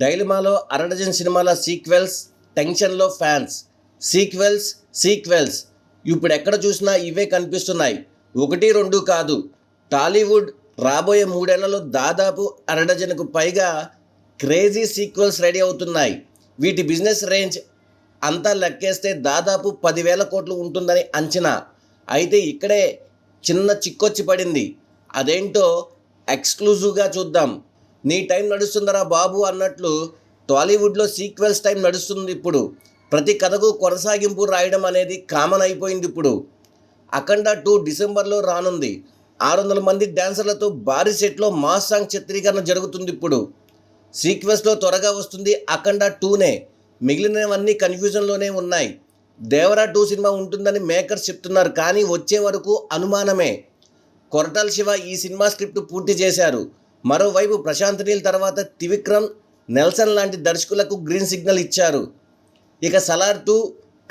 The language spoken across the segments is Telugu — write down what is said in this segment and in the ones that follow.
డైలమాలో అరడజన్ సినిమాల సీక్వెల్స్ టెన్షన్లో ఫ్యాన్స్. Sequels sequels. ఇప్పుడు ఎక్కడ చూసినా ఇవే కనిపిస్తున్నాయి. ఒకటి రెండు కాదు. టాలీవుడ్ రాబోయే మూడేళ్ళలో దాదాపు అరడజన్కు పైగా క్రేజీ సీక్వెల్స్ రెడీ అవుతున్నాయి. వీటి బిజినెస్ రేంజ్ అంతా లెక్కేస్తే దాదాపు పదివేల కోట్లు ఉంటుందని అంచనా. అయితే ఇక్కడే చిన్న చిక్కొచ్చి పడింది. అదేంటో ఎక్స్క్లూజివ్గా చూద్దాం. నీ టైం నడుస్తుందరా బాబు అన్నట్లు టాలీవుడ్లో సీక్వెల్స్ టైం నడుస్తుంది ఇప్పుడు. ప్రతి కథకు కొనసాగింపు రాయడం అనేది కామన్ అయిపోయింది ఇప్పుడు. అఖండ టూ డిసెంబర్లో రానుంది. ఆరు వందల మంది డ్యాన్సర్లతో భారీ సెట్లో మాస్ సాంగ్ చిత్రీకరణ జరుగుతుంది ఇప్పుడు. సీక్వెన్స్లో త్వరగా వస్తుంది అఖండ టూనే. మిగిలినవన్నీ కన్ఫ్యూజన్లోనే ఉన్నాయి. దేవరా టూ సినిమా ఉంటుందని మేకర్స్ చెప్తున్నారు కానీ వచ్చే వరకు అనుమానమే. కొరటాల శివ ఈ సినిమా స్క్రిప్ట్ పూర్తి చేశారు. మరోవైపు ప్రశాంత్ నీల్ తర్వాత త్రివిక్రమ్ నెల్సన్ లాంటి దర్శకులకు గ్రీన్ సిగ్నల్ ఇచ్చారు. ఇక సలార్ టూ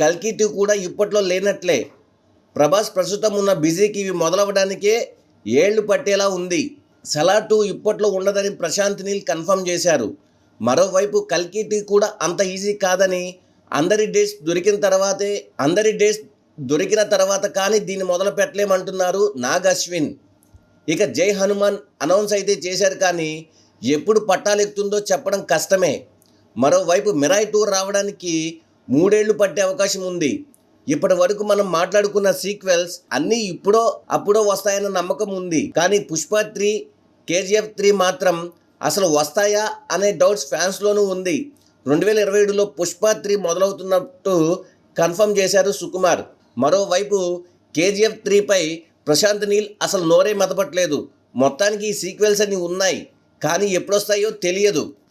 కల్కి టూ కూడా ఇప్పట్లో లేనట్లే. ప్రభాస్ ప్రస్తుతం ఉన్న బిజీకి ఇవి మొదలవడానికే ఏళ్ళు పట్టేలా ఉంది. సలార్ టూ ఇప్పట్లో ఉండదని ప్రశాంత్ నీల్ కన్ఫర్మ్ చేశారు. మరోవైపు కల్కి టూ కూడా అంత ఈజీ కాదని అందరి డేట్స్ దొరికిన తర్వాతే అందరి డేట్స్ దొరికిన తర్వాత కానీ దీన్ని మొదలు పెట్టలేమంటున్నారు నాగ్ అశ్విన్. ఇక జై హనుమాన్ అనౌన్స్ అయితే చేశారు కానీ ఎప్పుడు పట్టాలెక్కుతుందో చెప్పడం కష్టమే. మరోవైపు మిరాయి టూర్ రావడానికి మూడేళ్ళు పట్టే అవకాశం ఉంది. ఇప్పటి వరకు మనం మాట్లాడుకున్న సీక్వెల్స్ అన్నీ ఇప్పుడో అప్పుడో వస్తాయన్న నమ్మకం ఉంది. కానీ పుష్ప త్రీ కేజీఎఫ్ త్రీ మాత్రం అసలు వస్తాయా అనే డౌట్స్ ఫ్యాన్స్లోనూ ఉంది. రెండు వేల ఇరవై ఏడులో పుష్ప త్రీ మొదలవుతున్నట్టు కన్ఫర్మ్ చేశారు సుకుమార్. మరోవైపు కేజీఎఫ్ త్రీపై ప్రశాంత్ నీల్ అసలు నోరే మతపట్లేదు మొత్తానికి ఈ సీక్వెల్స్ అన్నీ ఉన్నాయి. కానీ ఎప్పుడొస్తాయో తెలియదు.